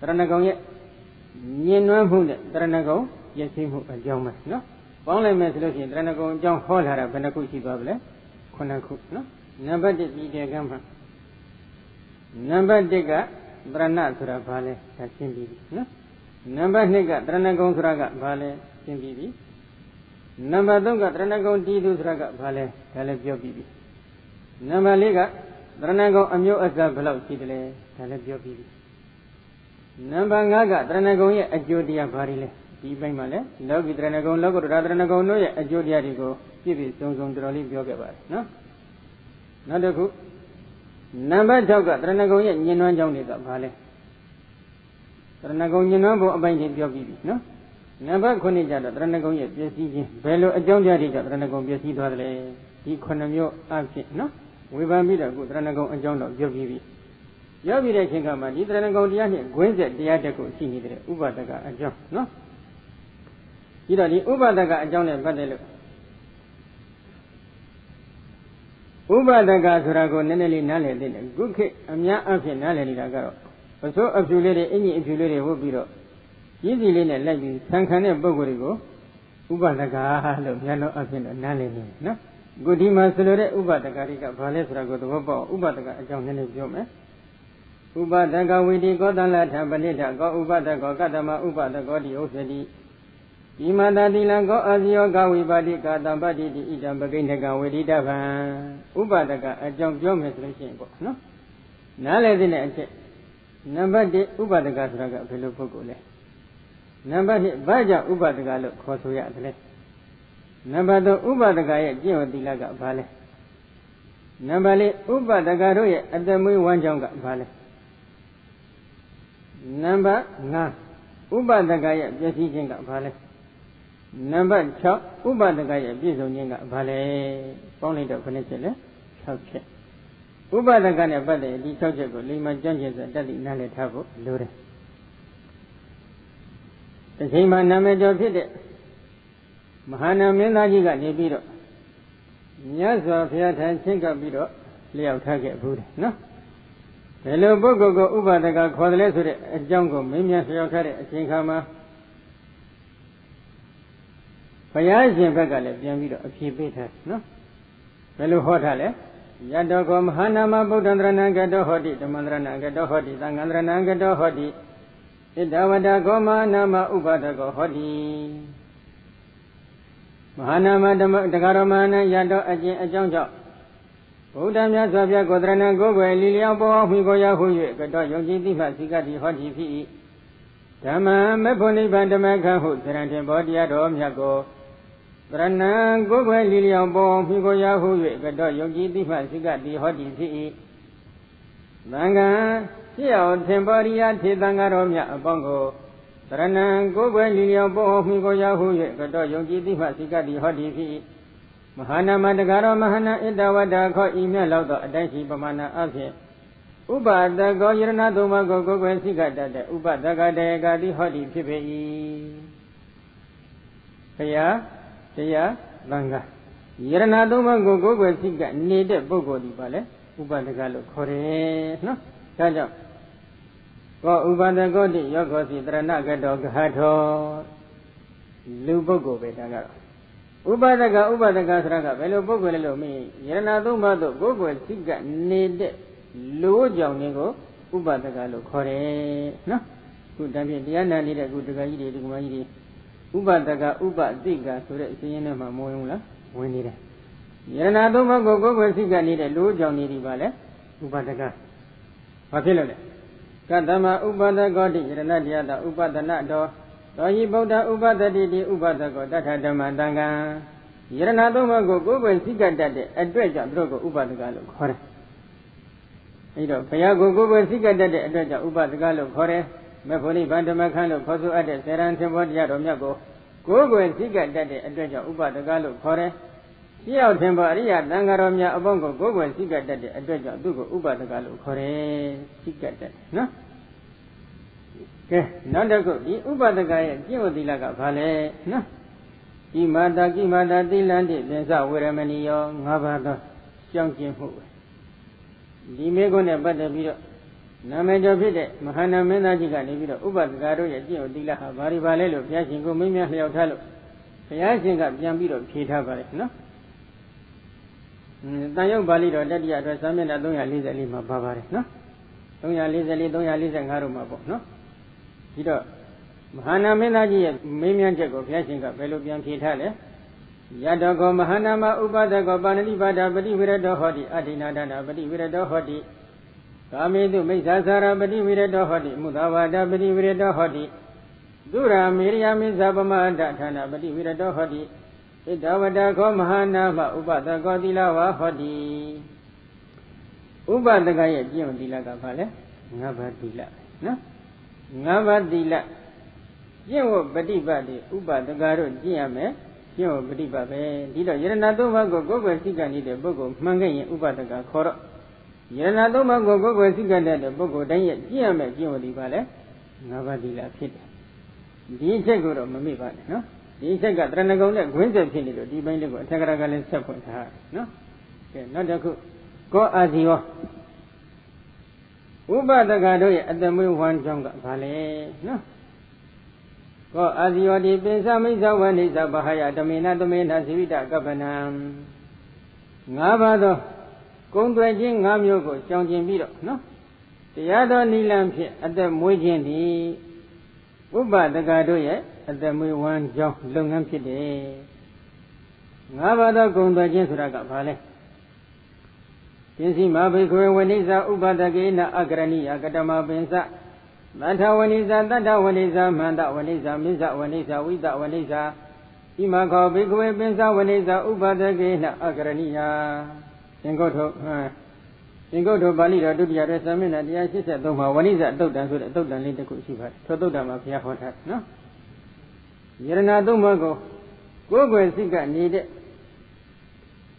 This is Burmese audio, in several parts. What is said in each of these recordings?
တရဏဂုံရဲ့ညင်နွမ်းမှုနဲ့တရဏဂုံရည်ရှိမှုအကြောင်းပဲနော်ပေါင်းလိုက်မယ်ဆိုလို့ရှိရင်တရဏဂုံအကြောင်းဟောလာတာဘယ်နှခုရှိသွားပြီလဲခုနှစ်ခုနော်နံပါတ်1ဒီတေကံမှာနံပါတ်1ကတရဏဆိုတာဘာလဲဒါရှင်းပြီးပြီနော်နံပါတ်2ကတရဏဂုံဆိုတာကဘာလဲရှင်းပြီးပြီနံပါတ်3ကတရဏဂုံတည်သူဆိုတာကဘာလဲဒါလည်းပြောပြီးပြီနံပါတ်4ကတရဏဂုံအမျိုးအစားဘယ်လောက်ရှိတယ်လဲဒါလည်းပြောပြီးပြီ နံပါတ်5ကတရဏဂုံရဲ့အကျိုးတရားဘာတွေလဲဒီဘက်မှာလဲလောကီတရဏဂုံလောကုတ္တရာတရဏဂုံတို့ရဲ့အကျိုးတရားတွေကိုပြည့်ပြည့်စုံစုံတော်တော်လေးပြောခဲ့ပါတယ်နော်နောက်တစ်ခုနံပါတ်6ကတရဏဂုံရဲ့ညင်နွမ်းကြောင်းတွေကဘာလဲတရဏဂုံညင်နွမ်းပုံအပိုင်းချင်းပြောပြီးပြီနော်နံပါတ်9ကျတော့တရဏဂုံရဲ့ပျက်စီးခြင်းဘယ်လိုအကြောင်းကြားတွေကြောင့်တရဏဂုံပျက်စီးသွားသလဲဒီ9မျိုးအဖြစ်နော်ဝေဖန်ပြီးတော့အခုတရဏဂုံအကြောင်းတော့ပြောပြီးပြီ ရောက်ပြီးတဲ့အချိန်ကမှဒီတရဏဂုံတရားနဲ့ဂွင်းဆက်တရားတက်ကိုရှိနေတဲ့ဥပဒကအကြောင်းနော်ပြီးတော့ဒီဥပဒကအကြောင်းနဲ့ပတ်သက်လို့ဥပဒကဆိုတာကိုနည်းနည်းလေးနားလည်သိတယ်ခုခေတ်အများအပြည့်နားလည်နေတာကတော့ပစိုးအဖြူလေးတွေအင်ကြီးအဖြူလေးတွေဝတ်ပြီးတော့ရည်စီလေးနဲ့လိုက်ပြီးဆံခံတဲ့ပုံကိုယ်တွေကိုဥပဒကလို့မြန်တော့အဖြစ်တော့နားလည်နေနော်ခုဒီမှာဆိုလိုတဲ့ဥပဒကတွေကဘာလဲဆိုတာကိုသဘောပေါက်ဥပဒကအကြောင်းနည်းနည်းပြောမယ် ဥပဒကဝိတိကောတလထပဏိတကောဥပဒကောကတ္တမဥပဒကောတိဥစ္စတိဣမတတိလံကောအာဇယောကဝိပါတိကာတံပတ္တိတိဣတံပကိဏကဝေဒိတဗံဥပဒကအကြောင်းပြောမယ်ဆိုလို့ရှိရင်ပေါ့နော်နားလည်တဲ့အချက်နံပါတ်1ဥပဒကဆိုတာကဘယ်လိုပုဂ္ဂိုလ်လဲနံပါတ်2ဘာကြောင့်ဥပဒကလို့ခေါ်ဆိုရတယ်လဲနံပါတ်3ဥပဒကရဲ့ကျင့်ဝတ်သီလကဘာလဲနံပါတ်4ဥပဒကတို့ရဲ့အတ္တမွေးဝမ်းကြောင်းကဘာလဲ နံပါတ်5ဥပဒကရဲ့ပျက်စီးခြင်းကဘာလဲနံပါတ်6ဥပဒကရဲ့ပြည့်စုံခြင်းကဘာလဲပေါင်းလိုက်တော့ခဏချက်လဲ6ချက်ဥပဒကနဲ့ပတ်သက်ဒီ6ချက်ကိုလိမ္မာကြံ့ကျင်စွာတက်တိနားလည်ထားဖို့လိုတယ်တစ်ချိန်မှာနာမည်ကျော်ဖြစ်တဲ့မဟာနာမင်းသားကြီးကနေပြီးတော့မြတ်စွာဘုရားထံချင်းကပ်ပြီးတော့လျှောက်ထားခဲ့ဘူးတယ်နော် ဘယ်လိုပုဂ္ဂိုလ်ကိုဥပဒကခေါ်တယ်လဲဆိုတဲ့အကြောင်းကိုမင်းများလျှောက်ထားတဲ့အချိန်ခါမှာဘုရားရှင်ဘက်ကလည်းပြန်ပြီးတော့အဖြေပေးထားနော်ဘယ်လိုဟောထားလဲယတောကောမဟာနာမဗုဒ္ဓံတရဏံကတောဟောတိဓမ္မံတရဏံကတောဟောတိသံဃံတရဏံကတောဟောတိဣဒဝတကောမဟာနာမဥပါဒကောဟောတိမဟာနာမဓမ္မတက္ကရမဏယတောအကျင့်အကြောင်းကြောင့် ဘုဒ္ဓမြတ်စွာဘုရားကိုတရဏံကိုယ်ွယ်လီလျောက်ပေါ်မိကိုရဟု၍ကတောယုံကြည်တိမှစိကတိဟောတိဖြစ်၏ဓမ္မမေဖို့နိဗ္ဗာန်ဓမ္မခံဟုသရဏင်ဘောတရားတော်မြတ်ကိုရဏံကိုယ်ွယ်လီလျောင်ပေါ်မိကိုရဟု၍ကတော့ယုံကြည်သိမှစိကတိဟောတိဖြစ်၏သံဃာရှိအောင်သင်္ဘောရိယထေသံဃာတော်မြတ်အပေါင်းကိုရဏံကိုယ်ွယ်လီလျောင်ပေါ်မိကိုရဟု၍ကတော့ယုံကြည်သိမှစိကတိဟောတိဖြစ်၏ မဟာနာမတကာရောမဟာနာဣတဝတ္တခောဤမြတ်လောက်သောအတိုင်းရှိပမာဏအဖြစ်ဥပဒကောယရဏသုံးပါးကိုကိုယ်ွယ်စိကတတ်တဲ့ဥပဒကတေကတိဟောတိဖြစ်ပေ၏ဘုရားတရားသံဃာယရဏသုံးပါးကိုကိုယ်ွယ်စိကနေတဲ့ပုဂ္ဂိုလ်ဒီပါလေဥပဒကလို့ခေါ်တယ်နော်ဒါကြောင့်ကောဥပဒကောတိယောခောစီတရဏကတောဂဟထောလူပုဂ္ဂိုလ်ပဲဒါကတော့ ဥပဒကဥပဒကဆိုတာကဘယ်လိုပုဂ္ဂိုလ်လဲလို့မေးယရဏသုံးပါးတို့ကိုယ်ွယ်စိကနေတဲ့လူကြောင့်တွေကိုဥပဒကလို့ခေါ်တယ်နော်ခုတည်းဖြင့်တရားနာနေတဲ့ခုတက္ကကြီးတွေဒီကမကြီးတွေဥပဒကဥပတိကဆိုတဲ့အစဉ်ရင်းထဲမှာမဝင်ဘူးလားဝင်နေတယ်ယရဏသုံးပါးကိုကိုယ်ကိုယ်စိကနေတဲ့လူကြောင့်နေဒီပါလေဥပဒကဘာဖြစ်လို့လဲကတ္တမဥပဒကောတိယရဏတရားတဥပဒနာတော် သောဟိဗုဒ္ဓဥပဒတိတိဥပဒကောတထဓမ္မတံကံယရဏသုံးပါးကိုကိုယ်ကိုယ်စိကတတ်တဲ့အတွက်ကြောင့်သူတို့ကိုဥပဒကလို့ခေါ်တယ်အဲ့တော့ဘုရားကိုကိုယ်ကိုယ်စိကတတ်တဲ့အတွက်ကြောင့်ဥပဒကလို့ခေါ်တယ်မေဖို့နိဗ္ဗာန်ဓမ္မခန်းလို့ခေါ်ဆိုအပ်တဲ့စေရန်သင်္ဘောတရားတော်မြတ်ကိုကိုယ်ကိုယ်စိကတတ်တဲ့အတွက်ကြောင့်ဥပဒကလို့ခေါ်တယ်ရှင်းအောင်သင်္ဘောအရိယတန်ဃာတော်များအပေါင်းကိုကိုယ်ကိုယ်စိကတတ်တဲ့အတွက်ကြောင့်သူ့ကိုဥပဒကလို့ခေါ်တယ်စိကတတ်နော် ကဲနောက်တစ်ခုဒီဥပဒကရဲ့ကျင့်ဝတ်သီလကဘာလဲနော်ဒီမာတာကိမာတာသီလံတိသင်္စဝေရမဏီယော၅ပါးသောကြောင်းကျင့်မှုပဲဒီမေကုန်းနဲ့ပတ်သက်ပြီးတော့နာမည်ကျော်ဖြစ်တဲ့မဟာနာမင်းသားကြီးကနေပြီးတော့ဥပဒကာတို့ရဲ့ကျင့်ဝတ်သီလဟာဘာတွေပါလဲလို့ဘုရားရှင်ကိုမင်းများလျှောက်ထားလို့ဘုရားရှင်ကပြန်ပြီးတော့ဖြေထားပါတယ်နော်တန်ရုပ်ပါဠိတော်တတိယအတွက်စာမျက်နှာ344မှာပါပါတယ်နော်344 345တို့မှာပေါ့နော် ပြီးတော့မဟာနာမင်းသားကြီးရဲ့မေးမြန်းချက်ကိုဘုရားရှင်ကဘယ်လိုပြန်ဖြေထားလဲယတကောမဟာနာမဥပဒကောပါဏိပါဒပတိဝိရတောဟောတိအဋ္ဌိနာဒနာပတိဝိရတောဟောတိကာမေတုမိစ္ဆာစာရပတိဝိရတောဟောတိမုသာဝါဒပတိဝိရတောဟောတိသူရာမေရိယမိစ္ဆာပမအတဌာနာပတိဝိရတောဟောတိဣဒဝတခောမဟာနာမဥပဒကောသီလဝါဟောတိဥပဒကရဲ့ပြည့်ဝသီလကဘာလဲငါးပါးသီလနော် ငါးပါးသီလကျင့်ဝတ်ပฏิပတ်တွေဥပဒကတို့ကျင့်ရမယ်ကျင့်ဝတ်ပฏิပတ်ပဲဒီတော့ယရဏသုံးပါးကိုကိုယ်ွယ်စိတ်ကနေတဲ့ပုဂ္ဂိုလ်မှန်ခဲ့ရင်ဥပဒကခေါ်တော့ယရဏသုံးပါးကိုကိုယ်ွယ်စိတ်ကတဲ့ပုဂ္ဂိုလ်တိုင်းရဲ့ကျင့်ရမယ်ကျင့်ဝတ်ဒီပါလဲငါးပါးသီလဖြစ်တယ်ဒီအချက်ကိုတော့မမေ့ပါနဲ့နော်ဒီအချက်ကတရဏဂုံနဲ့ဂွင်းဆက်ဖြစ်နေလို့ဒီပိုင်းလေးကိုအထက်ကရကလည်းဆက်ဖွင့်ထားနော်ကဲနောက်တစ်ခုကောအာဇီဝ ဥပဒကတို့ရဲ့အတမွေးဝမ်းကြောင်းကဘာလဲနော်ကောအာဇီဝတိပိစမိစ္ဆဝဏိသဘာယဓမေနသမေနဇိဝိတကပ္ပနံငါးပါးသောကုံသွဲခြင်း၅မျိုးကိုရှောင်ကျင်ပြီးတော့နော်တရားတော်နိလံဖြင့်အသက်မွေးခြင်းသည်ဥပဒကတို့ရဲ့အသက်မွေးဝမ်းကြောင်းလုပ်ငန်းဖြစ်တယ်ငါးပါးသောဂုံသွဲခြင်းဆိုတာကဘာလဲ တင်စီမဘိခွေဝဏိဇာဥပဒကေနအကရဏိယကတမပင်စသတ္ထဝဏိဇာတတ္ထဝဏိဇာမန္တဝဏိဇာမိစ္ဆဝဏိဇာဝိတဝဏိဇာဣမခောဘိခွေပင်စဝဏိဇာဥပဒကေနအကရဏိယသင်္ကုတ်ထုဟမ်သင်္ကုတ်ထုပါဠိတော်ဒုတိယရဲ့သမဏ183မှာဝဏိဇာတုတ်တန်ဆိုတဲ့တုတ်တန်လေးတစ်ခုရှိပါတယ်ထိုတုတ်တန်မှာဘုရားဟောထားနော်ယရဏသုံးပါးကိုကိုယ်ွယ်စိတ်ကနေတဲ့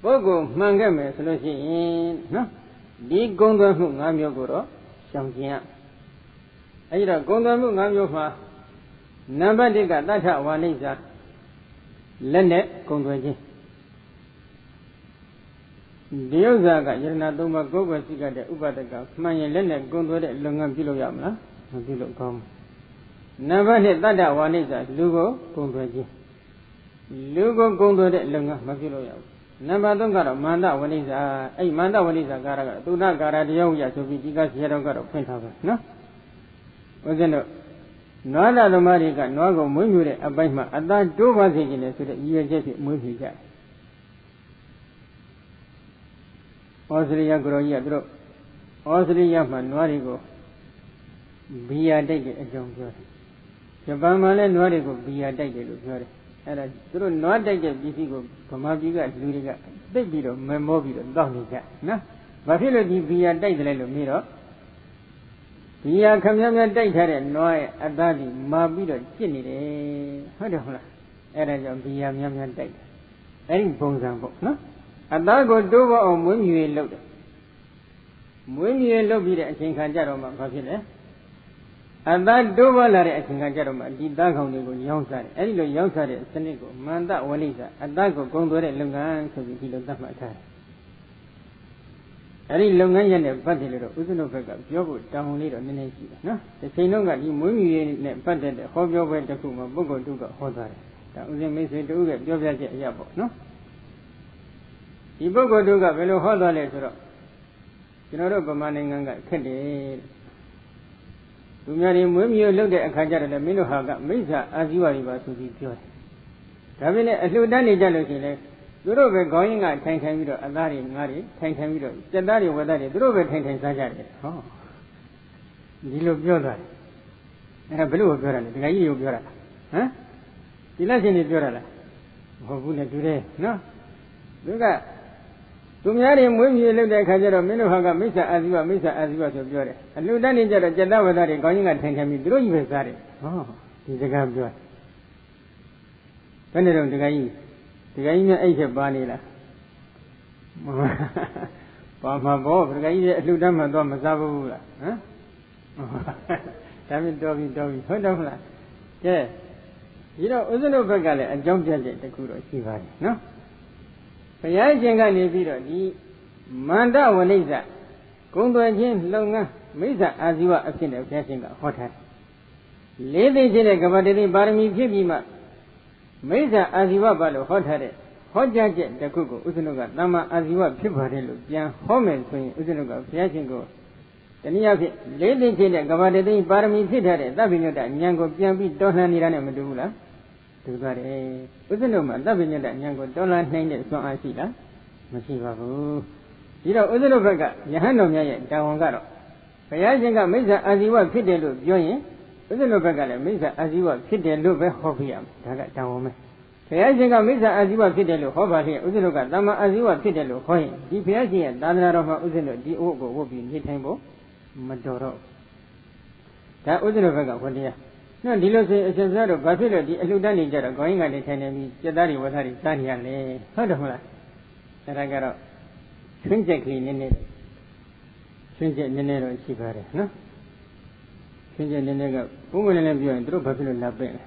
ပုဂ္ဂိုလ်မှန်ခဲ့မယ်ဆိုလို့ရှိရင်နော်ဒီဂုံသွဲမှု၅မျိုးကိုတော့ရှောင်ကျင်ရအဲဒီတော့ဂုံသွဲမှု၅မျိုးမှာနံပါတ်1ကတထဝါလိဇာလက်နဲ့ဂုံသွဲခြင်းဒီဥစ္စာကယရဏသုံးပါးကိုယ်ွယ်စိတ်ကတဲ့ဥပဒကမှန်ရင်လက်နဲ့ဂုံသွဲတဲ့လုပ်ငန်းပြုလုပ်ရမလားမပြုလုပ်ကောင်းဘူးနံပါတ်2တတ္တဝါနိစ္စလူကိုဂုံသွဲခြင်းလူကိုဂုံသွဲတဲ့လုပ်ငန်းမပြုလုပ်ရဘူး နံပါတ်3ကတော့မန္တဝဏိဇာအဲ့မန္တဝဏိဇာကာရကသုဏကာရတရားဥရဆိုပြီးဒီကဆရာတော်ကတော့ဖွင့်ထားပါနော်ဦးဇင်းတို့နွားလာသမားတွေကနွားကိုမွေးမြူတဲ့အပိုင်းမှာအသားတိုးပါစေခြင်းနဲ့ဆိုတဲ့ရည်ရွယ်ချက်ဖြင့်မွေးမြူကြတယ်ဩစတြေးလျကရောကြီးကသူတို့ဩစတြေးလျမှာနွားတွေကိုဘီယာတိုက်တဲ့အကြောင်းပြောတယ်ဂျပန်မှာလည်းနွားတွေကိုဘီယာတိုက်တယ်လို့ပြောတယ် အဲ့ဒါသူတို့နွားတိုက်တဲ့ပစ္စည်းကိုဗမာပြည်ကလူတွေကသိပြီးတော့မမောပြီးတော့တောက်နေကြနော်။ဘာဖြစ်လို့ဒီဘီယာတိုက်တယ်လဲလို့မေးတော့ဘီယာခမည်းများတိုက်ထားတဲ့နွားရဲ့အသားဒီမာပြီးတော့ကျစ်နေတယ်ဟုတ်တယ်ဟုတ်လား။အဲ့ဒါကြောင့်ဘီယာများများတိုက်တယ်။အဲ့ဒီပုံစံပေါ့နော်။အသားကိုတိုးပေါအောင်မွေးမြူရလုပ်တယ်။မွေးမြူရလုပ်ပြီးတဲ့အချိန်ခါကျတော့မှဘာဖြစ်လဲ။ အသားတိုးပွားလာတဲ့အချိန်ကကြတော့မှဒီသားကောင်တွေကိုရောင်းစားတယ်အဲဒီလိုရောင်းစားတဲ့စနစ်ကိုမန္တဝလိစာအသားကိုဂုံသွဲတဲ့လုပ်ငန်းဆိုပြီးဒီလိုသတ်မှတ်ထားတယ်အဲဒီလုပ်ငန်းရက်နဲ့ပတ်တယ်လို့ဥစ္စနုဘက်ကပြောဖို့တောင်းလေးတော့နည်းနည်းရှိတယ်နော်ဒီချိန်တော့ကဒီမွေးမြူရေးနဲ့ပတ်သက်တဲ့ဟောပြောပွဲတစ်ခုမှာပုဂ္ဂိုလ်တုကဟောသွားတယ်ဒါဥစဉ်မိတ်ဆွေတူကပြောပြချက်အရာပေါ့နော်ဒီပုဂ္ဂိုလ်တုကဘယ်လိုဟောသွားလဲဆိုတော့ကျွန်တော်တို့ဗမာနိုင်ငံကခက်တယ် သူများတွေမွေးမြူလုပ်တဲ့အခါကျတော့လည်းမင်းတို့ဟာကမိစ္ဆာအာဇီဝတွေပါဆိုပြီးပြောတယ်။ဒါပေမဲ့အလှူဒန်းနေကြလို့ရှိရင်လေသူတို့ပဲခေါင်းရင်းကထိုင်ထိုင်ပြီးတော့အသားတွေငါးတွေထိုင်ထိုင်ပြီးတော့စက်သားတွေဝက်သားတွေသူတို့ပဲထိုင်ထိုင်စားကြတယ်။ဟောဒီလိုပြောတာ။အဲ့ဒါဘယ်လိုပြောတာလဲဒကာကြီးတွေကိုပြောတာလား။ဟမ်ဒီလက်ရှင်တွေပြောတာလား။မဟုတ်ဘူးလေတူတယ်နော်။သူက သူများတွေမွေးမြူလုပ်တဲ့အခါကျတော့မင်းတို့ဟာကမိစ္ဆာအာဇီဝမိစ္ဆာအာဇီဝဆိုပြောတယ်အလှူတန်းနေကြတော့ကျက်တဝဒတွေခေါင်းကြီးကထိုင်ထိုင်ပြီးသူတို့ကြီးပဲစားတယ်ဟောဒီစကားပြောဘယ်နဲ့တော့ဒကာကြီးဒကာကြီးများအဲ့ချက်ပါနေလားပါမှာဘောဒကာကြီးရဲ့အလှူတန်းမှတော့မစားဘူးလားဟမ်ဒါမြင်တော်ပြီတော်ပြီဟုတ်တော့မလားကဲဒီတော့ဥစ္စနုဘက်ကလည်းအကြောင်းပြချက်တခုတော့ရှိပါတယ်နော်ဘု ရားရှင်ကနေပြီးတော့ဒီမန္တဝဏိဇဂုံသွယ်ခြင်းလုပ်ငန်းမိစ္ဆာအာဇီဝအဖြစ်နဲ့ဘုရားရှင်ကဟောထားတယ်လေးသိချင်းတဲ့ကပ္ပတတိပါရမီဖြစ်ပြီးမှမိစ္ဆာအာဇီဝပါလို့ဟောထားတဲ့ဟောကြားချက်တစ်ခုကိုဥစ္စနုကသမ္မာအာဇီဝဖြစ်ပါတယ်လို့ပြန်ဟောမယ်ဆိုရင်ဥစ္စနုကဘုရားရှင်ကိုတနည်းအားဖြင့်လေးသိချင်းတဲ့ကပ္ပတတိပါရမီဖြစ်ထားတဲ့သဗ္ဗညုတဉာဏ်ကိုပြန်ပြီးတော်လှန်နေတာနဲ့မတူဘူးလား တူပါတယ်ဥစ္စနုမှာသဗ္ဗညုတဉာဏ်ကိုတော်လှန်နိုင်တဲ့စွမ်းအားရှိလားမရှိပါဘူးဒီတော့ဥစ္စနုဘက်ကယဟန်တော်များရဲ့တာဝန်ကတော့ဘုရားရှင်ကမိစ္ဆာအာဇီဝဖြစ်တယ်လို့ပြောရင်ဥစ္စနုဘက်ကလည်းမိစ္ဆာအာဇီဝဖြစ်တယ်လို့ပဲဟောပြရမယ်ဒါကတာဝန်ပဲဘုရားရှင်ကမိစ္ဆာအာဇီဝဖြစ်တယ်လို့ဟောပါလျက်ဥစ္စနုကတမ္မာအာဇီဝဖြစ်တယ်လို့ဟောရင်ဒီဘုရားရှင်ရဲ့သာသနာတော်မှာဥစ္စနုဒီအိုးကိုဝတ်ပြီးနေထိုင်ဖို့မတော်တော့ဒါဥစ္စနုဘက်ကဟောတရား နော်ဒီလိုဆိုရင်အရှင်ဘုရားတို့ဘာဖြစ်လို့ဒီအလှူဒန်းနေကြတော့ခေါင်းကြီးကနေထိုင်နေပြီးစက်သားတွေဝတ်သားတွေစားနေရလဲဟုတ်တယ်မလားအဲ့ဒါကတော့ချွင်းချက်ကလေးနည်းနည်းချွင်းချက်နည်းနည်းတော့ရှိပါတယ်နော်ချွင်းချက်နည်းနည်းကဘုံဝင်လည်းပြောရင်တို့ဘာဖြစ်လို့လာပင့်လဲ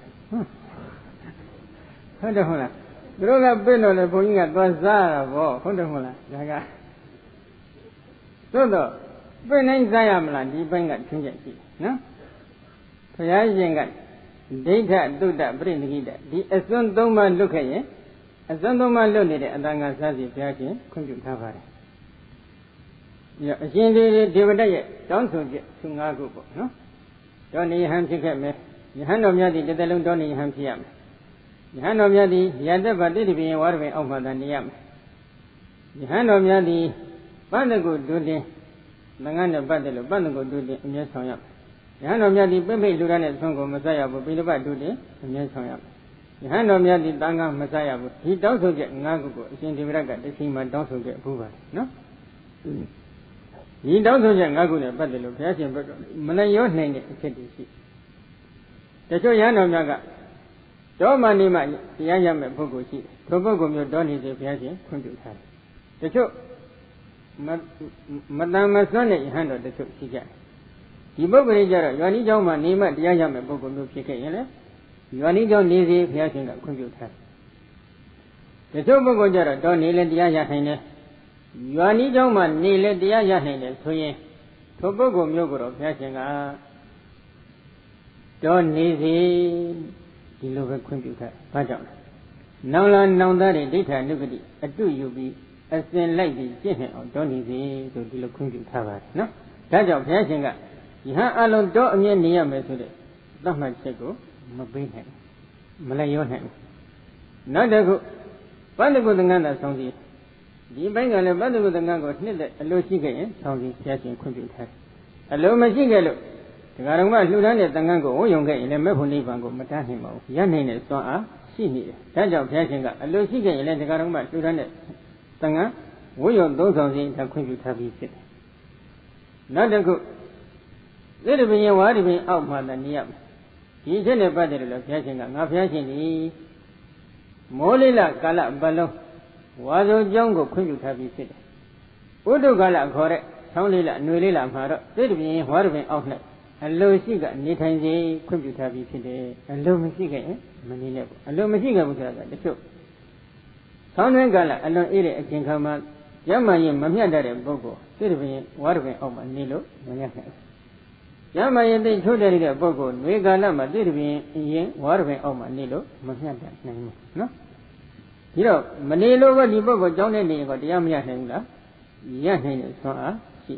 ဟုတ်တယ်ဟုတ်လားတို့ကပင့်တော့လေဘုန်းကြီးကသွားစားရတာဗောဟုတ်တယ်ဟုတ်လားဒါကသို့တော့ပင့်နိုင်စားရမလားဒီဘက်ကချွင်းချက်ရှိနော် ဘုရားရှင်ကဒိဋ္ဌတုဒ္ဒပရိနိကိတဒီအစွန်းသုံးပါးလွတ်ခဲ့ရင်အစွန်းသုံးပါးလွတ်နေတဲ့အတန်ငါစားစီဘုရားရှင်ခွင့်ပြုထားပါတယ်အရှင်ဒီဒေဝတရဲ့တောင်းဆိုချက်သူ၅ခုပေါ့နော်တောနေဟံဖြစ်ခဲ့မယ်ယဟန်တော်များသည်တစ်သက်လုံးတောနေဟံဖြစ်ရမယ်ယဟန်တော်များသည်ရတ္တဗတိတိပိယဝါရပင်အောက်မှသာနေရမယ်ယဟန်တော်များသည်ပန္နကုဒုတင်ငငန်းနဲ့ပတ်တယ်လို့ပန္နကုဒုတင်အမြဲဆောင်ရမယ် ယဟန်တော်များသည်ပြိပိလူရတဲ့ဆုံးကိုမဆက်ရဘူးပိဋကဒုတင်အမြဲဆောင်ရမယ်ယဟန်တော်များသည်တန်ခါမဆက်ရဘူးဒီတောင်းဆိုချက်၅ခုကိုအရှင်ဒီဝရကတချိန်မှတောင်းဆိုခဲ့ဘူးပါနော်ဒီတောင်းဆိုချက်၅ခုနဲ့ပတ်သက်လို့ဘုရားရှင်ဘက်ကမလျောနိုင်တဲ့အဖြစ်တွေရှိတချို့ရဟန်းတော်များကတောမနေမှတရားရမယ်ပုဂ္ဂိုလ်ရှိတယ်ထိုပုဂ္ဂိုလ်မျိုးတောနေစေဘုရားရှင်ခွင့်ပြုထားတယ်တချို့မတန်မစွန့်တဲ့ယဟန်တော်တချို့ရှိကြတယ် ဒီပုဂ္ဂိုလ်ကြီးကျတော့ယောနီကျောင်းမှာနေမှတရားရမယ်ပုဂ္ဂိုလ်မျိုးဖြစ်ခဲ့ရင်လေယောနီကျောင်းနေစီဘုရားရှင်ကခွင့်ပြုထားတယ်တချို့ပုဂ္ဂိုလ်ကျတော့တော့နေလဲတရားရနိုင်တယ်ယောနီကျောင်းမှာနေလဲတရားရနိုင်တယ်ဆိုရင်ထိုပုဂ္ဂိုလ်မျိုးကိုတော့ဘုရားရှင်ကတော့နေစီဒီလိုပဲခွင့်ပြုထားဘာကြောင့်လဲနောင်လာနောင်သားတွေဒိဋ္ဌာနုဂတိအတုယူပြီးအစဉ်လိုက်ပြီးကျင့်နေအောင်တော့နေစီဆိုဒီလိုခွင့်ပြုထားပါတယ်နော်ဒါကြောင့်ဘုရားရှင်က ယဟန်အလုံးတော့အမြဲနေရမယ်ဆိုတဲ့သတ်မှတ်ချက်ကိုမပေးနိုင်ဘူး။မလည်းရောနိုင်ဘူး။နောက်တစ်ခုပန္နကုသင်္ကန်းသာဆောင်စီဒီဘက်ကလည်းပတ္တကုသင်္ကန်းကိုနှစ်တဲ့အလိုရှိခဲ့ရင်ဆောင်စီဘုရားရှင်ခွင့်ပြုထားတယ်။အလိုမရှိခဲ့လို့ဒကာတော်ကလှူဒန်းတဲ့တန်ခမ်းကိုဝုံယုံခဲ့ရင်လည်းမဲ့ဖို့နိဗ္ဗာန်ကိုမတတ်နိုင်ပါဘူး။ရနိုင်တဲ့စွမ်းအားရှိနေတယ်။ဒါကြောင့်ဘုရားရှင်ကအလိုရှိခဲ့ရင်လည်းဒကာတော်ကလှူဒန်းတဲ့တန်ခမ်းဝုံယုံသုံးဆောင်စီဒါခွင့်ပြုထားပြီးဖြစ်တယ်။နောက်တစ်ခု သေတပင်ဝါဒီပင်အောက်မှာတည်းနေရမယ်။ဒီချက်နဲ့ပတ်သက်လို့ဘုရားရှင်ကငါဘုရားရှင်ဒီမောလိလကာလပတ်လုံးဝါစုံကျောင်းကိုခွင့်ပြုထားပြီးဖြစ်တယ်။ဥဒုကလခေါ်တဲ့ဆောင်းလေးလအနွေလေးလမှာတော့သေတပင်ဝါရပင်အောက်၌အလိုရှိကနေထိုင်စေခွင့်ပြုထားပြီးဖြစ်တယ်။အလိုမရှိခဲ့ရင်မနေနဲ့ပေါ့။အလိုမရှိခဲ့ဘူးဆိုတာကတချို့ဆောင်းတွင်းကလအလွန်အေးတဲ့အချိန်ခါမှာရမှန်ရင်မမျှတတဲ့ပုဂ္ဂိုလ်သေတပင်ဝါရပင်အောက်မှာနေလို့မရနိုင်ဘူး။ ရမှန်ရင်သိထိုးတဲ့ပုဂ္ဂိုလ်နှွေကာလမှာသေတပင်ရင်ဝါရပင်အောက်မှာနေလို့မမျှတနိုင်ဘူးနော်။ဒီတော့မနေလို့ပဲဒီပုဂ္ဂိုလ်ကြောင်းနေနေရင်ကတရားမရနိုင်ဘူးလားရနိုင်တဲ့ဆွမ်းအားရှိ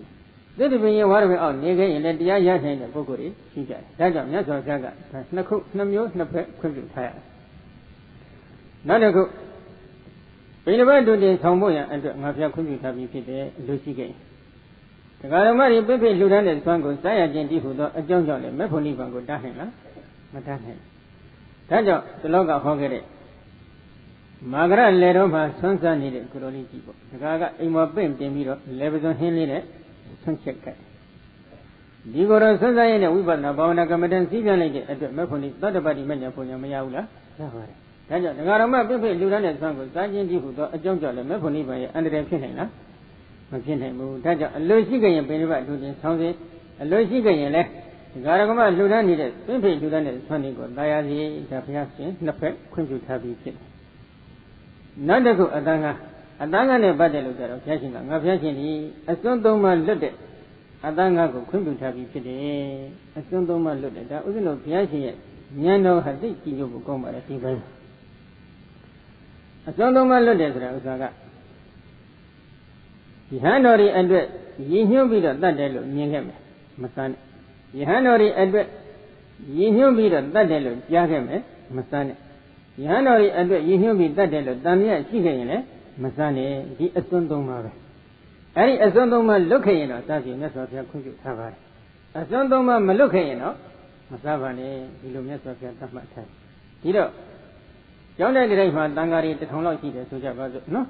သစ္စာပင်ရဝါရပင်အောင်နေခဲ့ရင်လည်းတရားရနိုင်တဲ့ပုဂ္ဂိုလ်တွေရှိကြတယ်ဒါကြောင့်မြတ်စွာဘုရားကနှစ်ခုနှစ်မျိုးနှစ်ဖက်ခွင့်ပြုထားရတယ်နောက်တစ်ခုဘိနဘတ်တို့တင်ဆောင်ဖို့ရန်အတွက်ငါဘုရားခွင့်ပြုထားပြီးဖြစ်တယ်လူရှိခဲ့ ဒကာဓမ္မတွေပြည့်ပြည့်လှူဒန်းတဲ့ဆွမ်းကိုစားရခြင်းတည်ဟူသောအကြောင်းကြောင့်လည်းမေဖို့နိဗ္ဗာန်ကိုတားနိုင်လားမတားနိုင်ဒါကြောင့်ဒီလောကဟောခဲ့တဲ့မာဂရလေတော့မှဆွမ်းစားနေတဲ့ကိုလိုလေးကြည့်ပေါ့ဒကာကအိမ်မပင့်တင်ပြီးတော့လေပစွန်ဟင်းလေးနဲ့ဆွမ်းချက်ကဲဒီကိုယ်တော်ဆွမ်းစားရတဲ့ဝိပဿနာဘာဝနာကမ္မဋ္ဌာန်းစီးပြန်လိုက်တဲ့အတွက်မေဖို့နိသတ္တပတိမညာပုံညာမရဘူးလားရပါတယ်ဒါကြောင့်ဒကာတော်မပြည့်ပြည့်လူတန်းတဲ့ဆွမ်းကိုစားခြင်းကြည့်ဟူသောအကြောင်းကြောင့်လည်းမေဖို့နိဗ္ဗာန်ရဲ့အန္တရာယ်ဖြစ်နိုင်လား မဖြစ်နိုင်ဘူးဒါကြောင့်အလိုရှိကြရင်ပင်ဒီဘလူချင်းဆောင်းစေအလိုရှိကြရင်လည်းဒကာရကမလူတန်းနေတဲ့ပြည့်ပြည့်လူတန်းတဲ့ဆွမ်းတွေကိုတာယာစီဒါဘုရားရှင်နှစ်ဖက်ခွင့်ပြုထားပြီးဖြစ်တယ်နောက်တစ်ခုအတန်းကအတန်းကနဲ့ပတ်သက်လို့ကြတော့ဘုရားရှင်ကငါဘုရားရှင်ဒီအစွန်းသုံးပါလွတ်တဲ့အတန်းငါကိုခွင့်ပြုထားပြီးဖြစ်တယ်အစွန်းသုံးပါလွတ်တယ်ဒါဥစဉ်လို့ဘုရားရှင်ရဲ့ဉာဏ်တော်ဟာသိကြည့်လို့ကောင်းပါတယ်ဒီပိုင်းအစွန်းသုံးပါလွတ်တယ်ဆိုတာဥစ္စာက ယဟန်တော်တွေအတွက်ရည်ညွှန်းပြီးတော့တတ်တယ်လို့မြင်ခဲ့မယ်မစမ်းနဲ့ယဟန်တော်တွေအတွက်ရည်ညွှန်းပြီးတော့တတ်တယ်လို့ကြားခဲ့မယ်မစမ်းနဲ့ယဟန်တော်တွေအတွက်ရည်ညွှန်းပြီးတတ်တယ်လို့တန်မြတ်ရှိခဲ့ရင်လည်းမစမ်းနဲ့ဒီအစွန်းသုံးပါပဲအဲ့ဒီအစွန်းသုံးပါလွတ်ခဲ့ရင်တော့သာစီမြတ်စွာဘုရားခွင့်ပြုထားပါတယ်အစွန်းသုံးပါမလွတ်ခဲ့ရင်တော့မစားပါနဲ့ဒီလိုမြတ်စွာဘုရားသတ်မှတ်ထားဒီတော့ကျောင်းတဲ့တိတိုင်းမှာတန်ဃာတွေတထောင်လောက်ရှိတယ်ဆိုကြပါစို့နော်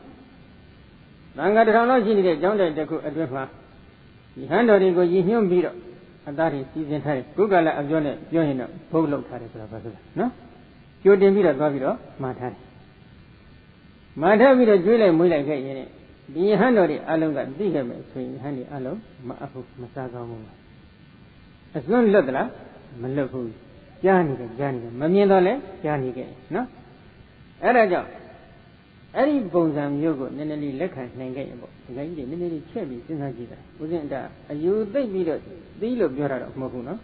တန်ဃာတထောင်လောက်ရှိနေတဲ့ကျောင်းတဲ့တစ်ခုအတွင်းမှာဒီဟန်တော်တွေကိုရည်ညွှန်းပြီးတော့အသားတွေစီစဉ်ထားတယ်ကုက္ကလအပြောနဲ့ပြောရင်တော့ဘုတ်လောက်ထားတယ်ဆိုတာပါဆိုနော်ကြိုတင်ပြီးတော့သွားပြီးတော့မှားထားတယ်မှားထားပြီးတော့ကျွေးလိုက်မွေးလိုက်ခဲ့ရင်ဒီဟန်တော်တွေအလုံးကသိခဲ့မယ်ဆိုရင်ဟန်ဒီအလုံးမအပ်ဘူးမစားကောင်းဘူးအစွန်းလွတ်သလားမလွတ်ဘူးကြားနေတယ်ကြားနေတယ်မမြင်တော့လဲကြားနေခဲ့နော်အဲ့ဒါကြောင့် အဲ့ဒီပုံစံမျိုးကိုနည်းနည်းလေးလက်ခံနိုင်ခဲ့ရင်ပေါ့ဒီကကြီးတွေနည်းနည်းလေးချက်ပြီးစဉ်းစားကြည့်တာဦးဇင်းအတအယူသိပ်ပြီးတော့သီးလို့ပြောတာတော့မဟုတ်ဘူးနော်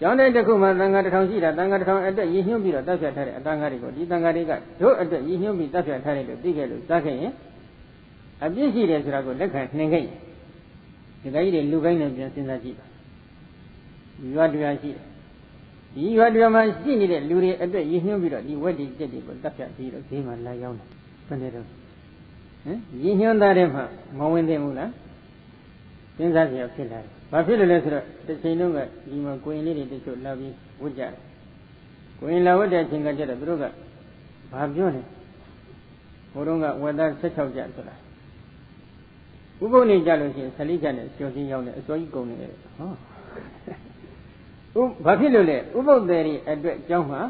ကျောင်းတဲ့တစ်ခုမှာတန်ခါတစ်ထောင်ရှိတာတန်ခါတစ်ထောင်အတွက်ရည်ညွှန်းပြီးတော့တပ်ဖြတ်ထားတဲ့အတန်ခါတွေကိုဒီတန်ခါတွေကတို့အတွက်ရည်ညွှန်းပြီးတပ်ဖြတ်ထားတယ်လို့သိခဲ့လို့စားခဲ့ရင်အပြစ်ရှိတယ်ဆိုတာကိုလက်ခံနိုင်ခဲ့ရင်ဒီကကြီးတွေလူပိုင်းနဲ့ပြန်စဉ်းစားကြည့်ပါရွာတရားရှိတယ်ဒီရွာတရားမှာရှိနေတဲ့လူတွေအတွက်ရည်ညွှန်းပြီးတော့ဒီဝက်ဒီကျက်တွေကိုတပ်ဖြတ်ပြီးတော့ဈေးမှာလာရောက်တယ် ဘယ်နဲ့တော့ဟမ်ရည်ညွှန်းသားတဲ့မှာမဝင်သင့်ဘူးလားစဉ်းစားကြရဖြစ်လာတယ်ဘာဖြစ်လို့လဲဆိုတော့တစ်ချိန်လုံးကဒီမှာကိုရင်လေးတွေတချို့လာပြီးဝတ်ကြတယ်ကိုရင်လာဝတ်တဲ့အချိန်ကကျတော့သူတို့ကဘာပြောလဲဘုရုံးကဝတ်သား16ကျဆိုတာဥပုပ်နေကြလို့ရှိရင်14ကျနဲ့ကျော်ချင်းရောက်တယ်အစောကြီးကုန်နေတယ်ဟောဥဘာဖြစ်လို့လဲဥပုပ်တယ်တွေအတွက်အကြောင်းမှာ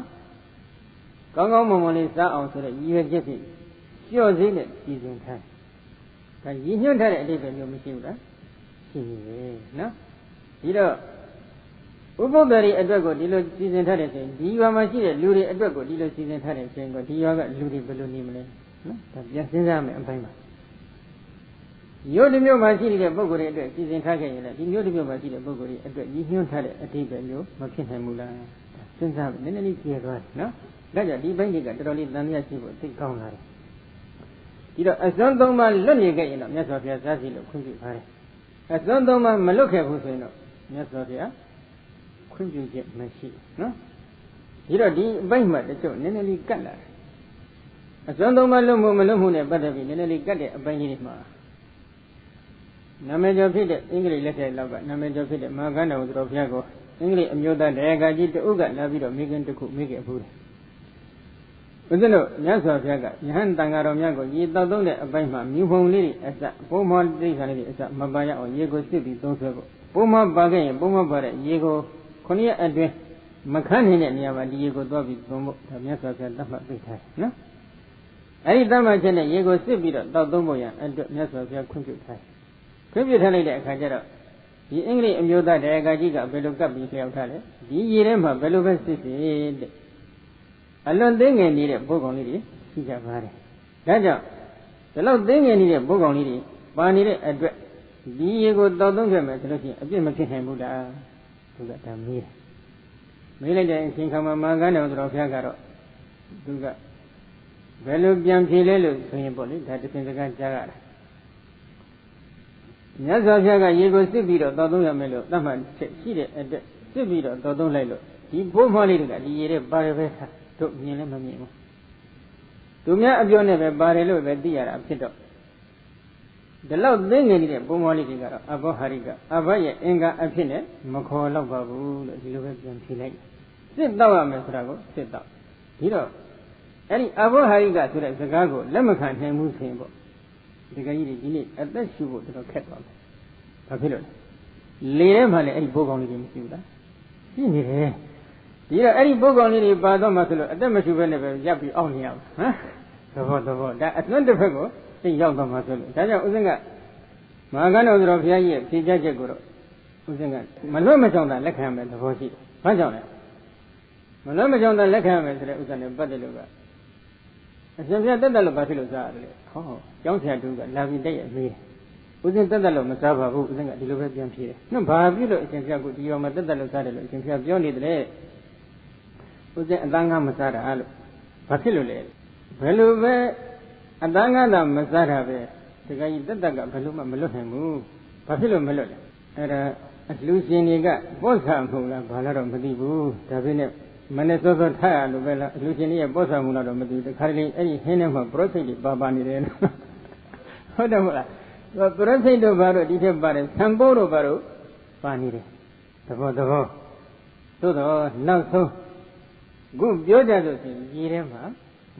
ကောင်းကောင်းမွန်မွန်လေးစားအောင်ဆိုတဲ့ရည်ရွယ်ချက်ဖြင့် လျှော့စည်းနဲ့စီစဉ်ထားဒါရည်ညွှန်းထားတဲ့အတိတ်ပဲမျိုးမရှိဘူးလားရှိနေတယ်နော်ဒီတော့ဥပုဒ္ဒရီအတွက်ကိုဒီလိုစီစဉ်ထားတယ်ဆိုရင်ဒီရွာမှာရှိတဲ့လူတွေအတွက်ကိုဒီလိုစီစဉ်ထားတယ်ဆိုရင်ဒီရွာကလူတွေဘယ်လိုနေမလဲနော်ဒါပြန်စဉ်းစားမယ်အပိုင်းပါမြို့တစ်မြို့မှာရှိနေတဲ့ပုဂ္ဂိုလ်တွေအတွက်စီစဉ်ထားခဲ့ရင်လည်းဒီမြို့တစ်မြို့မှာရှိတဲ့ပုဂ္ဂိုလ်တွေအတွက်ရည်ညွှန်းထားတဲ့အတိတ်ပဲမျိုးမဖြစ်နိုင်ဘူးလားစဉ်းစားနည်းနည်းလေးကြည့်သွားတယ်နော်ဒါကြောင့်ဒီဘိုင်းတွေကတော်တော်လေးတန်မြတ်ရှိဖို့သိကောင်းလာတယ် ဒီတော့အစွမ်းသုံးပါလွတ်နေခဲ့ရင်တော့မြတ်စွာဘုရားစားစီလို့ခွင့်ပြုပါတယ်အစွမ်းသုံးပါမလွတ်ခဲ့ဘူးဆိုရင်တော့မြတ်စွာဘုရားခွင့်ပြုချက်မရှိနော်ဒီတော့ဒီအပိုင်းမှာတချို့နည်းနည်းလေးကတ်လာတယ်အစွမ်းသုံးပါလွတ်မှုမလွတ်မှုနဲ့ပတ်သက်ပြီးနည်းနည်းလေးကတ်တဲ့အပိုင်းကြီးတွေမှာနာမည်ကျော်ဖြစ်တဲ့အင်္ဂလိပ်လက်ထက်လောက်ကနာမည်ကျော်ဖြစ်တဲ့မဟာကန္တာဝတ္တတော်ဘုရားကိုအင်္ဂလိပ်အမျိုးသားတရားကကြီးတအုပ်ကလာပြီးတော့မိခင်တစ်ခုမိခဲ့ဘူးတယ် ဦးဇင်းတို့မြတ်စွာဘုရားကယဟန်တန်ဃာတော်များကိုရေတောက်သုံးတဲ့အပိုင်းမှာမြူဖုံလေးတွေအစပုံမောတိခါလေးတွေအစမပါရအောင်ရေကိုစစ်ပြီးသုံးဆွဲဖို့ပုံမပါခဲ့ရင်ပုံမပါတဲ့ရေကိုခုနှစ်ရက်အတွင်းမခန်းနေတဲ့နေရာမှာဒီရေကိုသွားပြီးသုံးဖို့ဒါမြတ်စွာဘုရားတတ်မှတ်ပေးထားတယ်နော်အဲဒီတတ်မှတ်ချက်နဲ့ရေကိုစစ်ပြီးတော့တောက်သုံးဖို့ရန်အတွက်မြတ်စွာဘုရားခွင့်ပြုထားတယ်ခွင့်ပြုထားလိုက်တဲ့အခါကျတော့ဒီအင်္ဂလိပ်အမျိုးသားတရားကကြီးကဘယ်လိုကပ်ပြီးလျှောက်ထားလဲဒီရေထဲမှာဘယ်လိုပဲစစ်စစ်တဲ့ အလွန်သိငယ်နေတဲ့ဘုကောင်လေးတွေရှိကြပါတယ်။ဒါကြောင့်ဒီလောက်သိငယ်နေတဲ့ဘုကောင်လေးတွေပါနေတဲ့အတွက်ဒီရေကိုတောက်သုံးခဲ့မယ်ဆိုလို့ရှိရင်အပြစ်မဖြစ်နိုင်ဘူးလား။သူကဒါမေးတယ်။မေးလိုက်တဲ့အချိန်ခါမှာမာကန်းတော်ဆိုတော်ဘုရားကတော့သူကဘယ်လိုပြန်ဖြေလဲလို့ဆိုရင်ပေါ့လေဒါတစ်ပင်စကားကြားရတာ။မြတ်စွာဘုရားကရေကိုစစ်ပြီးတော့တောက်သုံးရမယ်လို့သတ်မှတ်ချက်ရှိတဲ့အတွက်စစ်ပြီးတော့တောက်သုံးလိုက်လို့ဒီဘိုးမလေးတွေကဒီရေထဲပါတယ်ပဲထား တို့မြင်လည်းမမြင်ဘူးသူများအပြောနဲ့ပဲပါတယ်လို့ပဲသိရတာဖြစ်တော့ဒီလောက်သိငယ်နေတဲ့ပုံမောလေးတွေကတော့အဘောဟာရိကအဘရဲ့အင်္ဂါအဖြစ်နဲ့မခေါ်တော့ပါဘူးလို့ဒီလိုပဲပြန်ဖြေလိုက်စစ်တော့ရမယ်ဆိုတာကိုစစ်တော့ဒီတော့အဲ့ဒီအဘောဟာရိကဆိုတဲ့စကားကိုလက်မခံနိုင်ဘူးဆိုရင်ပေါ့ဒီကကြီးတွေဒီနေ့အသက်ရှူဖို့တော်တော်ခက်သွားမယ်ဘာဖြစ်လို့လဲလေထဲမှာလည်းအဲ့ဒီဘိုးကောင်လေးတွေမရှိဘူးလားရှိနေတယ် ဒီတော့အဲ့ဒီပုဂ္ဂိုလ်လေးတွေပါတော့မှဆိုလို့အသက်မရှိဘဲနဲ့ပဲရပ်ပြီးအောက်နေရမှာဟမ်သဘောသဘောဒါအသွင်းတစ်ဖက်ကိုသိရောက်တော့မှဆိုလို့ဒါကြောင့်ဥစဉ်ကမဟာကဏ္ဍဆိုတော်ဘုရားကြီးရဲ့ဖြေကြချက်ကိုတော့ဥစဉ်ကမလွတ်မကြောင်တာလက်ခံရမယ်သဘောရှိတယ်ဘာကြောင့်လဲမလွတ်မကြောင်တာလက်ခံရမယ်ဆိုတဲ့ဥစ္စာနဲ့ပတ်သက်လို့ကအရှင်ဘုရားတက်တက်လို့ဘာဖြစ်လို့စားရတယ်လဲဟောကျောင်းဆရာတူကလာပြီးတက်ရမေးတယ်ဦးဇင်းတက်တက်လို့မစားပါဘူးဦးဇင်းကဒီလိုပဲပြန်ဖြေတယ်နှုတ်ဘာဖြစ်လို့အရှင်ဖျားကဒီရောမတက်တက်လို့စားတယ်လို့အရှင်ဖျားပြောနေတယ် ဦးဇင်းအတန်းကမစားတာလို့ဘာဖြစ်လို့လဲဘယ်လိုပဲအတန်းကသာမစားတာပဲတခါကြီးတက်တက်ကဘယ်လိုမှမလွတ်နိုင်ဘူးဘာဖြစ်လို့မလွတ်လဲအဲ့ဒါအလူရှင်တွေကပောဆာမှုလားဘာလားတော့မသိဘူးဒါပေမဲ့မနေ့စောစောထားရလို့ပဲလားအလူရှင်တွေရဲ့ပောဆာမှုလားတော့မသိဘူးတခါတလေအဲ့ဒီဟင်းထဲမှာပရောဖိတ်တွေပါပါနေတယ်နော်ဟုတ်တယ်မဟုတ်လားသူပရောဖိတ်တို့ဘာလို့ဒီထက်ပါတယ်ဆံပိုးတို့ဘာလို့ပါနေတယ်သဘောသဘောသို့တော့နောက်ဆုံး ခုပြောကြဆိုရင်ရေထဲမှာ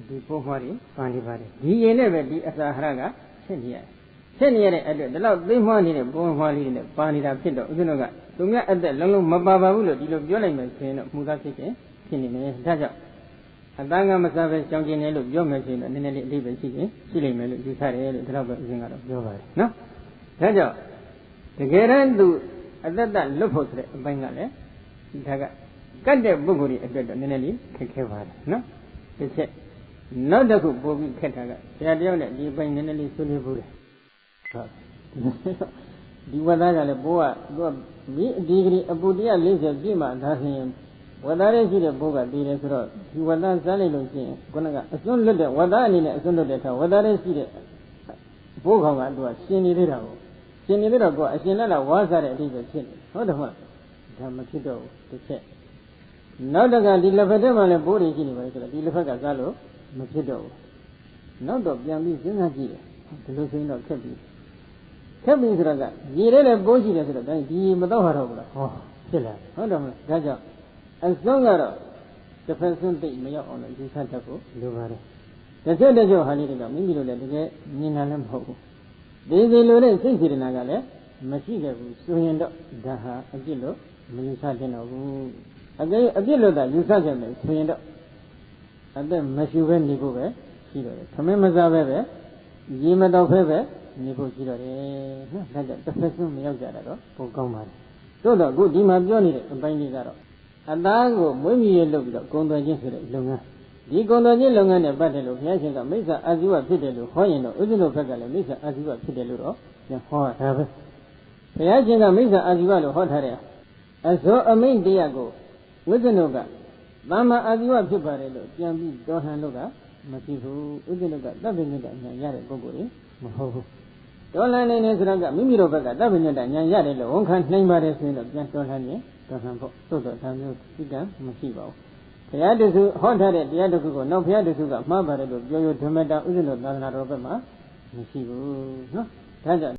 ဒီပိုးမွားတွေပါနေပါတယ်ဒီရေနဲ့ပဲဒီအစာဟရကဖြစ်နေရတယ်ဖြစ်နေရတဲ့အတွက်ဒီလောက်သိမ့်မွားနေတဲ့ပိုးမွားလေးတွေနဲ့ပါနေတာဖြစ်တော့ဦးဇင်းတို့ကသူများအသက်လုံးလုံးမပါပါဘူးလို့ဒီလိုပြောလိုက်မယ်ဆိုရင်တော့မှုသားဖြစ်ခြင်းဖြစ်နေမယ်ဒါကြောင့်အတန်းကမစားပဲကြောင်ကျင်တယ်လို့ပြောမယ်ဆိုရင်တော့နည်းနည်းလေးအဓိပ္ပာယ်ရှိခြင်းရှိလိမ့်မယ်လို့ယူဆတယ်လို့ဒါတော့ပဲဦးဇင်းကတော့ပြောပါတယ်နော်ဒါကြောင့်တကယ်တမ်းသူအသက်တလွတ်ဖို့ဆိုတဲ့အပိုင်းကလည်းဒါက ကတ်တဲ့ပုဂ္ဂိုလ်တွေအတွက်တော့နည်းနည်းလေးခက်ခဲပါတယ်နော်တစ်ချက်နောက်တစ်ခုပို့ပြီးခက်တာကဆရာတယောက်နဲ့ဒီအပိုင်းနည်းနည်းလေးဆွေးနွေးဖို့တယ်ဟုတ်ဒီဝဒကလည်းဘိုးကသူကမိအဒီဂရီအပူ140ပြည့်မှဒါဆိုရင်ဝဒရဲရှိတဲ့ဘိုးကတည်တယ်ဆိုတော့ဒီဝဒစားလိုက်လို့ရှိရင်ခုနကအစွန်းလွတ်တဲ့ဝဒအနေနဲ့အစွန်းလွတ်တဲ့ထားဝဒရဲရှိတဲ့ဘိုးကောင်ကသူကရှင်နေသေးတာကိုရှင်နေသေးတော့ကိုကအရှင်လက်လာဝါစားတဲ့အတိတ်ပဲဖြစ်နေဟုတ်တယ်မဟုတ်ဒါမဖြစ်တော့ဘူးတစ်ချက် နောက်တကဒီလက်ဖက်ထဲမှာလည်းဘိုးတွေရှိနေပါလေဆိုတော့ဒီလက်ဖက်ကစားလို့မဖြစ်တော့ဘူးနောက်တော့ပြန်ပြီးစဉ်းစားကြည့်တယ်ဒီလိုဆိုရင်တော့ခက်ပြီခက်ပြီဆိုတော့ကရေထဲလည်းပိုးရှိတယ်ဆိုတော့ဒါဒီမတော့ဟာတော့ဘူးလားဟောဖြစ်လာဟုတ်တယ်မလားဒါကြောင့်အစုံကတော့တစ်ဖက်စွန်းသိမရောက်အောင်လို့ယူဆတတ်ဖို့လိုပါတယ်တစ်ချက်တစ်ချက်ဟာလေးတွေကမိမိတို့လည်းတကယ်မြင်တာလည်းမဟုတ်ဘူးဒီစီလိုတဲ့စိတ်စေတနာကလည်းမရှိခဲ့ဘူးဆိုရင်တော့ဒါဟာအပြစ်လို့မယူဆတင်တော့ဘူး အကယ်အပြစ်လို့သာယူဆကြမယ်ဆိုရင်တော့အသက်မရှိဘဲနေဖို့ပဲရှိတော့တယ်ခမင်းမစားပဲပဲရေမတော့ဖဲပဲနေဖို့ရှိတော့တယ်နော်ဒါကြောင့်တစ်ဖက်ဆုံးမရောက်ကြတာတော့ပုံကောင်းပါတယ်သို့တော့အခုဒီမှာပြောနေတဲ့အပိုင်းလေးကတော့အသားကိုမွေးမြူရေးလုပ်ပြီးတော့ဂုံသွယ်ခြင်းဆိုတဲ့လုပ်ငန်းဒီဂုံသွယ်ခြင်းလုပ်ငန်းနဲ့ပတ်သက်လို့ဘုရားရှင်ကမိစ္ဆာအာဇီဝဖြစ်တယ်လို့ဟောရင်တော့ဥစ္စလို့ဘက်ကလည်းမိစ္ဆာအာဇီဝဖြစ်တယ်လို့တော့ပြန်ဟောတာပဲဘုရားရှင်ကမိစ္ဆာအာဇီဝလို့ဟောထားတဲ့အဇောအမိန့်တရားကို ဝိဇ္ဇနုကသမ္မာအာဇီဝဖြစ်ပါတယ်လို့ပြန်ပြီးတော်ဟန်လို့ကမရှိဘူးဥစ္စနုကတပ်ပင်မြတ်ဉာဏ်ရတဲ့ပုဂ္ဂိုလ်တွေမဟုတ်ဘူးတော်လန်နေနေဆိုတော့ကမိမိတို့ဘက်ကတပ်ပင်မြတ်ဉာဏ်ရတယ်လို့ဝန်ခံနိုင်ပါတယ်ဆိုရင်တော့ပြန်တော်လန်ရင်တော်ဟန်ဖို့သို့တော့ဒါမျိုးသိတံမရှိပါဘူးဘုရားတခုဟောထားတဲ့တရားတစ်ခုကိုနောက်ဘုရားတခုကမှားပါတယ်လို့ပြောရဓမ္မတာဥစ္စနုသာသနာတော်ဘက်မှာမရှိဘူးနော်ဒါကြောင့်